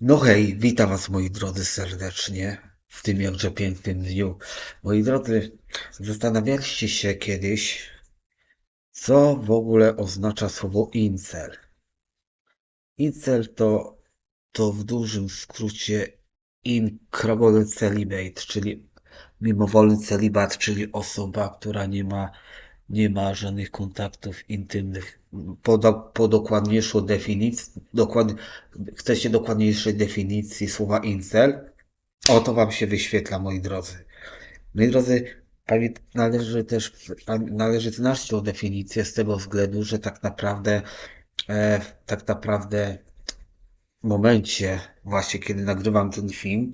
No hej, witam Was moi drodzy serdecznie w tym jakże pięknym dniu. Moi drodzy, zastanawialiście się kiedyś, co w ogóle oznacza słowo incel? Incel to, to w dużym skrócie incredible celibate, czyli mimowolny celibat, czyli osoba, która nie ma, nie ma żadnych kontaktów intymnych. Poda, po dokładniejszą dokład, chcecie dokładniejszej definicji słowa incel? Oto Wam się wyświetla, moi drodzy. Moi drodzy, należy też należy znać tą definicję z tego względu, że tak naprawdę, e, tak naprawdę w momencie właśnie, kiedy nagrywam ten film,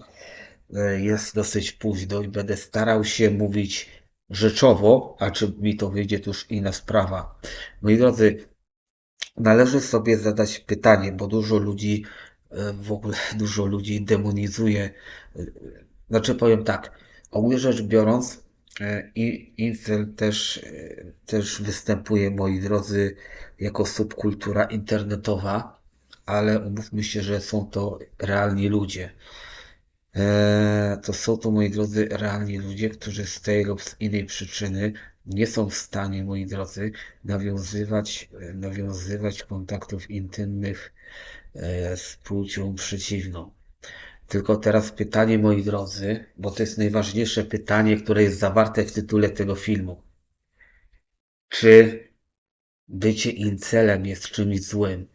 e, jest dosyć późno i będę starał się mówić rzeczowo, a czy mi to wyjdzie, to już inna sprawa. Moi drodzy, należy sobie zadać pytanie, bo dużo ludzi, e, w ogóle dużo ludzi demonizuje. e, Znaczy powiem tak, ogólnie rzecz biorąc, e, i- incel też, też występuje, moi drodzy, jako subkultura internetowa, ale umówmy się, że są to realni ludzie. Eee, to są to, moi drodzy, realni ludzie, którzy z tej lub z innej przyczyny nie są w stanie, moi drodzy, nawiązywać, e, nawiązywać kontaktów intymnych e, z płcią przeciwną. Tylko teraz pytanie, moi drodzy, bo to jest najważniejsze pytanie, które jest zawarte w tytule tego filmu. Czy bycie incelem jest czymś złym?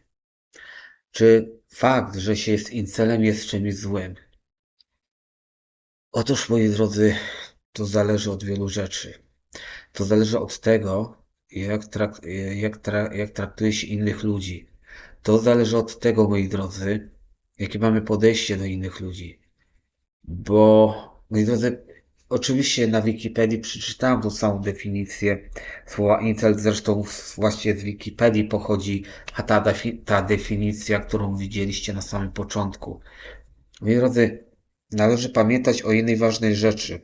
Czy fakt, że się jest incelem jest czymś złym? Otóż, moi drodzy, to zależy od wielu rzeczy. To zależy od tego, jak, trak, jak, tra, jak traktuje się innych ludzi. To zależy od tego, moi drodzy, jakie mamy podejście do innych ludzi. Bo, moi drodzy, oczywiście na Wikipedii przeczytałem tą samą definicję słowa incel, zresztą właśnie z Wikipedii pochodzi ta, ta definicja, którą widzieliście na samym początku. Moi drodzy, należy pamiętać o jednej ważnej rzeczy.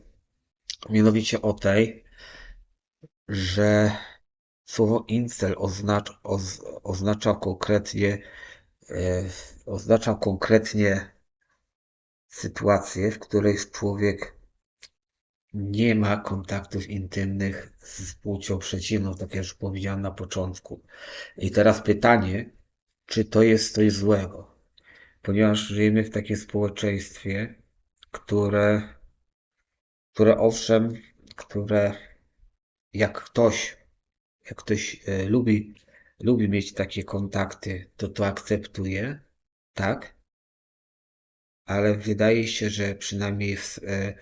Mianowicie o tej, że słowo incel oznacz, oz, oznacza konkretnie, e, oznacza konkretnie sytuację, w której człowiek nie ma kontaktów intymnych z płcią przeciwną, tak jak już powiedziałem na początku. I teraz pytanie, czy to jest coś złego? Ponieważ żyjemy w takim społeczeństwie, które, które owszem, które jak ktoś, jak ktoś e, lubi, lubi mieć takie kontakty, to to akceptuje, tak? Ale wydaje się, że przynajmniej w, e,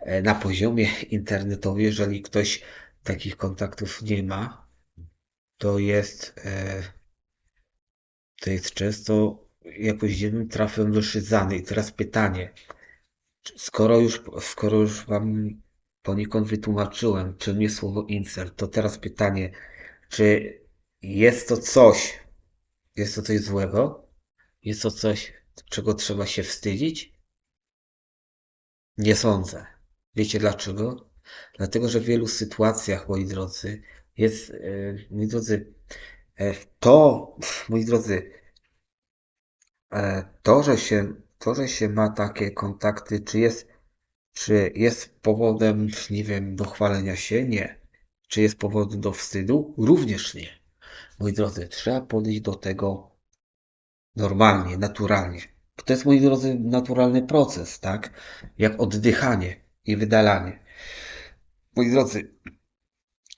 e, na poziomie internetowym, jeżeli ktoś takich kontaktów nie ma, to jest, to jest często jakoś dziwnym trafem wyszydzany. I teraz pytanie, skoro już, skoro już wam poniekąd wytłumaczyłem, czym jest słowo incel, to teraz pytanie, czy jest to coś, jest to coś złego? Jest to coś, czego trzeba się wstydzić? Nie sądzę. Wiecie dlaczego? Dlatego, że w wielu sytuacjach, moi drodzy, jest, e, moi drodzy, e, to, moi drodzy, e, to, że się, to, że się ma takie kontakty, czy jest, czy jest powodem, nie wiem, do chwalenia się? Nie. Czy jest powodem do wstydu? Również nie. Moi drodzy, trzeba podejść do tego normalnie, naturalnie. To jest, moi drodzy, naturalny proces, tak? Jak oddychanie i wydalanie. Moi drodzy,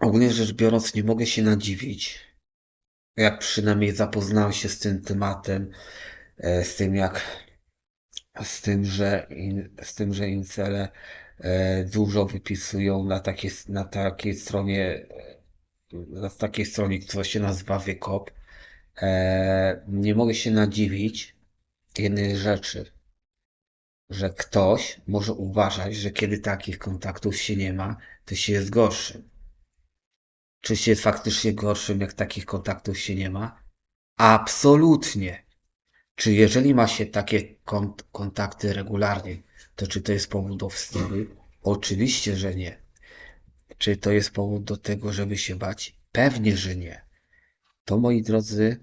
ogólnie rzecz biorąc, nie mogę się nadziwić, jak przynajmniej zapoznałem się z tym tematem, e, z tym jak, z tym, że, in, z tym, że incele e, dużo wypisują na takiej, na takiej stronie, e, na takiej stronie, która się nazywa Wykop. E, nie mogę się nadziwić jednej rzeczy, że ktoś może uważać, że kiedy takich kontaktów się nie ma, to się jest gorszym. Czy się jest faktycznie gorszym, jak takich kontaktów się nie ma? Absolutnie. Czy jeżeli ma się takie kont kontakty regularnie, to czy to jest powód do wstydu? Oczywiście, że nie. Czy to jest powód do tego, żeby się bać? Pewnie, że nie. To moi drodzy,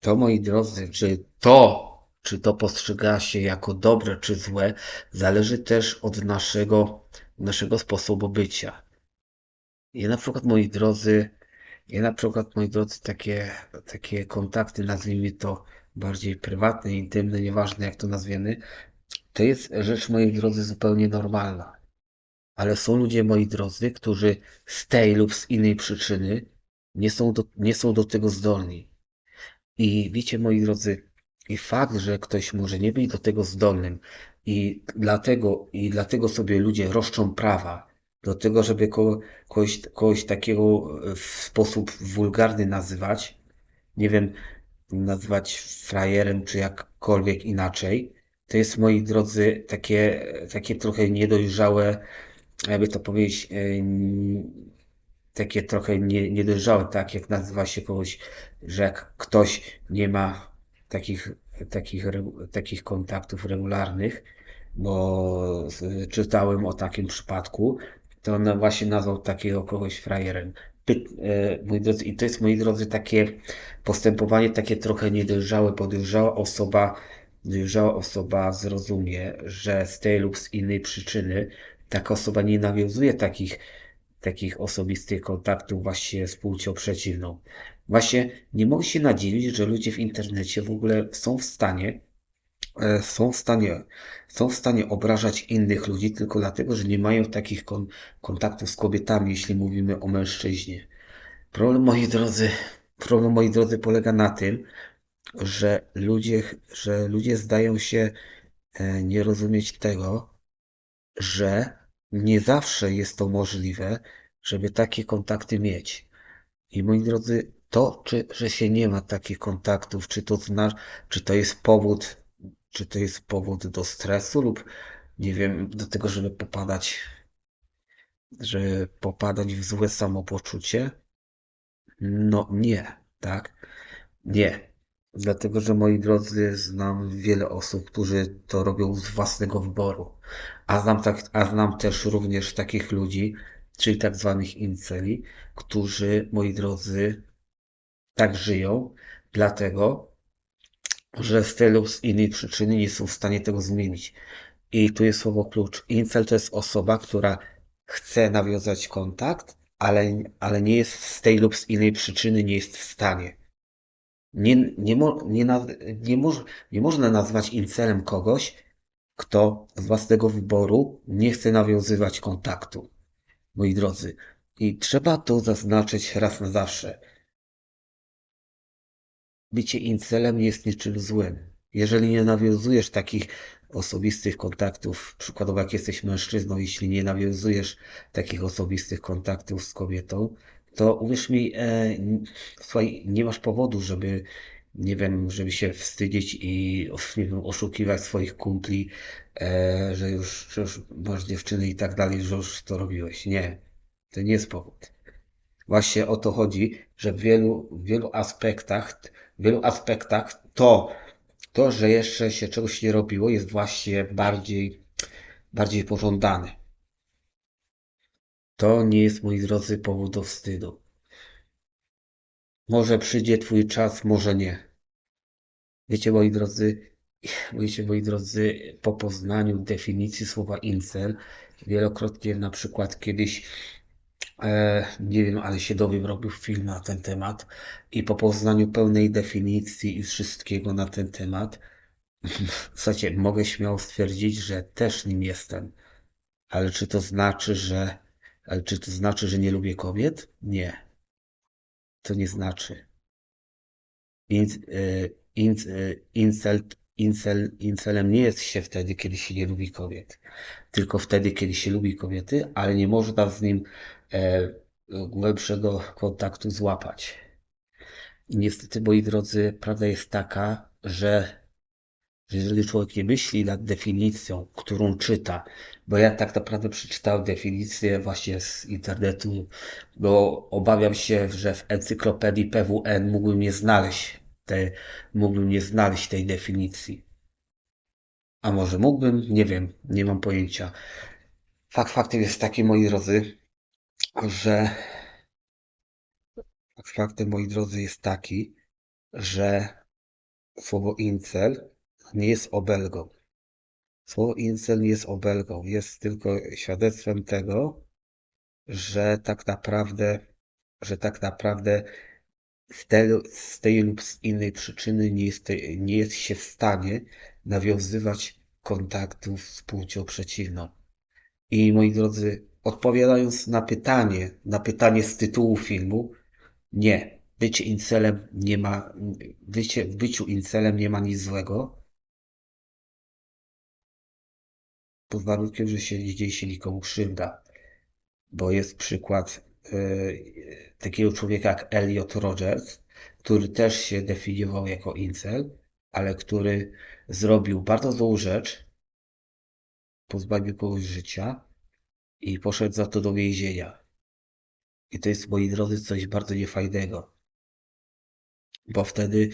to moi drodzy, czy to, czy to postrzega się jako dobre czy złe, zależy też od naszego, naszego sposobu bycia. Ja na przykład, moi drodzy, ja na przykład, moi drodzy, takie, takie kontakty, nazwijmy to bardziej prywatne, intymne, nieważne jak to nazwiemy, to jest rzecz, moi drodzy, zupełnie normalna. Ale są ludzie, moi drodzy, którzy z tej lub z innej przyczyny nie są do, nie są do tego zdolni. I wiecie, moi drodzy, i fakt, że ktoś może nie być do tego zdolnym i dlatego, i dlatego sobie ludzie roszczą prawa do tego, żeby ko, kogoś, kogoś takiego w sposób wulgarny nazywać, nie wiem, nazwać frajerem czy jakkolwiek inaczej, to jest, moi drodzy, takie, takie trochę niedojrzałe, jakby to powiedzieć, takie trochę nie, niedojrzałe, tak jak nazywa się kogoś, że jak ktoś nie ma takich, takich, takich kontaktów regularnych, bo czytałem o takim przypadku, to on właśnie nazwał takiego kogoś frajerem. E, moi drodzy, I to jest, moi drodzy, takie postępowanie takie trochę niedojrzałe, podejrzała osoba, dojrzała osoba zrozumie, że z tej lub z innej przyczyny taka osoba nie nawiązuje takich takich osobistych kontaktów właśnie z płcią przeciwną. Właśnie nie mogę się nadziwić, że ludzie w internecie w ogóle są w stanie są w stanie, są w stanie obrażać innych ludzi tylko dlatego, że nie mają takich kon, kontaktów z kobietami, jeśli mówimy o mężczyźnie. Problem, moi drodzy, problem, moi drodzy, polega na tym, że ludzie, że ludzie zdają się e, nie rozumieć tego, że nie zawsze jest to możliwe, żeby takie kontakty mieć. I moi drodzy, to, czy, że się nie ma takich kontaktów, czy to czy to jest powód, czy to jest powód do stresu lub nie wiem, do tego, żeby popadać, żeby popadać w złe samopoczucie? No nie, tak? Nie. Dlatego, że moi drodzy, znam wiele osób, którzy to robią z własnego wyboru. A znam, tak, a znam też również takich ludzi, czyli tak zwanych inceli, którzy, moi drodzy, tak żyją, dlatego, że z z innej przyczyny nie są w stanie tego zmienić. I tu jest słowo klucz. Incel to jest osoba, która chce nawiązać kontakt, ale, ale nie jest z tej lub z innej przyczyny nie jest w stanie. Nie, nie, mo, nie, naz- nie, moż, nie można nazwać incelem kogoś, kto z własnego wyboru nie chce nawiązywać kontaktu, moi drodzy. I trzeba to zaznaczyć raz na zawsze. Bycie incelem nie jest niczym złym. Jeżeli nie nawiązujesz takich osobistych kontaktów, przykładowo jak jesteś mężczyzną, jeśli nie nawiązujesz takich osobistych kontaktów z kobietą, to uwierz mi, e, słuchaj, nie masz powodu, żeby, nie wiem, żeby się wstydzić i nie wiem, oszukiwać swoich kumpli, e, że już, że już masz dziewczyny i tak dalej, że już to robiłeś. Nie, to nie jest powód. Właśnie o to chodzi, że w wielu, w wielu aspektach, wielu aspektach to, to, że jeszcze się czegoś nie robiło, jest właśnie bardziej, bardziej pożądane. To nie jest, moi drodzy, powód do wstydu. Może przyjdzie twój czas, może nie. Wiecie, moi drodzy, wiecie, moi drodzy, po poznaniu definicji słowa incel, wielokrotnie na przykład kiedyś nie wiem, ale się dowiem, robił film na ten temat i po poznaniu pełnej definicji i wszystkiego na ten temat, zasadzie mogę śmiało stwierdzić, że też nim jestem. Ale czy to znaczy, że, ale czy to znaczy, że nie lubię kobiet? Nie. To nie znaczy. In, e, in, e, incel, incel, incelem nie jest się wtedy, kiedy się nie lubi kobiet. Tylko wtedy, kiedy się lubi kobiety, ale nie można z nim e, głębszego kontaktu złapać. I niestety, moi drodzy, prawda jest taka, że że jeżeli człowiek nie myśli nad definicją, którą czyta, bo ja tak naprawdę przeczytałem definicję właśnie z internetu, bo obawiam się, że w encyklopedii PWN mógłbym nie znaleźć, te, mógłbym nie znaleźć tej definicji. A może mógłbym? Nie wiem, nie mam pojęcia. Fakt faktem jest taki, moi drodzy, że fakt faktem, moi drodzy, jest taki, że słowo incel nie jest obelgą. Słowo incel nie jest obelgą, jest tylko świadectwem tego, że tak naprawdę, że tak naprawdę z tej, z tej lub z innej przyczyny nie jest, nie jest się w stanie nawiązywać kontaktów z płcią przeciwną. I moi drodzy, odpowiadając na pytanie, na pytanie z tytułu filmu, nie. Bycie incelem nie ma, bycie, w byciu incelem nie ma nic złego. Pod warunkiem, że się nie dzieje się nikomu krzywda. Bo jest przykład y, takiego człowieka jak Elliot Rogers, który też się definiował jako incel, ale który zrobił bardzo złą rzecz, pozbawił kogoś życia i poszedł za to do więzienia. I to jest, moi drodzy, coś bardzo niefajnego. Bo wtedy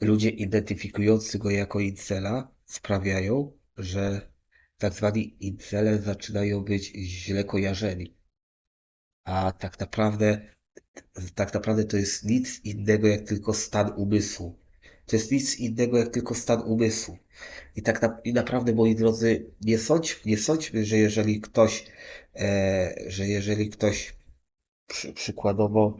ludzie identyfikujący go jako incela sprawiają, że tak zwani incele zaczynają być źle kojarzeni. A tak naprawdę, tak naprawdę to jest nic innego jak tylko stan umysłu. To jest nic innego jak tylko stan umysłu. I tak na, i naprawdę, moi drodzy, nie, sądź, nie sądźmy, że jeżeli ktoś, e, że jeżeli ktoś przy, przykładowo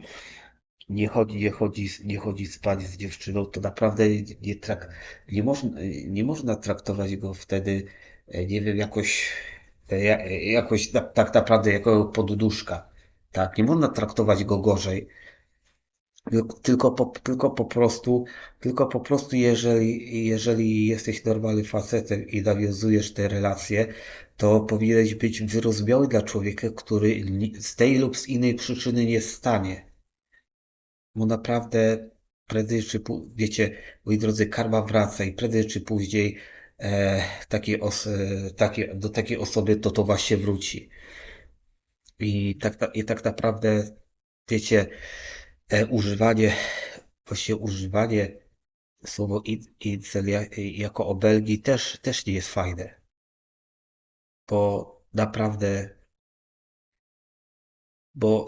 nie chodzi, nie chodzi, nie chodzi spać z dziewczyną, to naprawdę nie, trak, nie, można, nie można traktować go wtedy, e, nie wiem, jakoś, e, e, jakoś tak naprawdę jako podduszka. Tak, nie można traktować go gorzej. Tylko po, tylko po prostu, tylko po prostu jeżeli, jeżeli jesteś normalnym facetem i nawiązujesz te relacje, to powinieneś być wyrozumiały dla człowieka, który z tej lub z innej przyczyny nie stanie. Bo naprawdę prędzej czy później, wiecie, moi drodzy, karma wraca i prędzej czy później e, os, e, takie, do takiej osoby to to właśnie wróci. I tak, i tak naprawdę, wiecie, używanie, właśnie używanie słowo in- incel ja- jako obelgi też, też nie jest fajne. Bo naprawdę, bo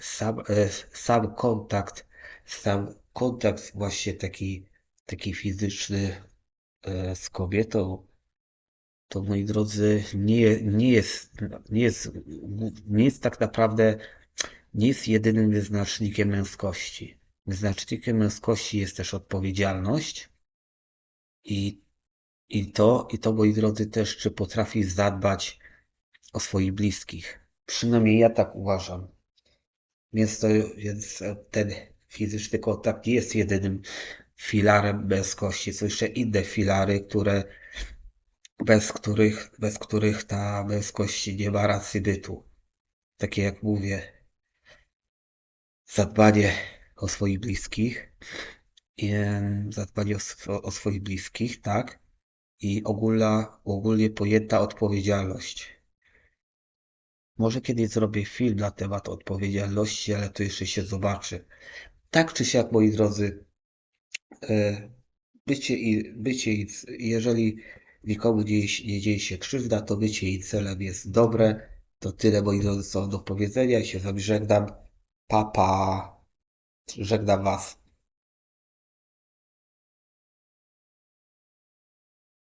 sam, e, sam kontakt, sam kontakt właśnie taki, taki fizyczny e, z kobietą, to moi drodzy, nie, nie jest, nie jest, nie jest tak naprawdę, nie jest jedynym wyznacznikiem męskości. Wyznacznikiem męskości jest też odpowiedzialność i, i to, i to, moi drodzy, też, czy potrafi zadbać o swoich bliskich. Przynajmniej ja tak uważam. Więc, to, więc ten fizyczny kontakt nie jest jedynym filarem męskości. Są jeszcze inne filary, które, bez których, bez których ta męskość nie ma racji bytu. Takie jak mówię, zadbanie o swoich bliskich, i, em, zadbanie o, o swoich bliskich, tak, i ogólna, ogólnie pojęta odpowiedzialność. Może kiedyś zrobię film na temat odpowiedzialności, ale to jeszcze się zobaczy. Tak czy siak, moi drodzy, e, bycie i, bycie i, jeżeli nikomu nie, nie dzieje się krzywda, to bycie i celem jest dobre. To tyle, moi drodzy, co do powiedzenia. Ja się z wami żegnam. Papa. Żegnam was.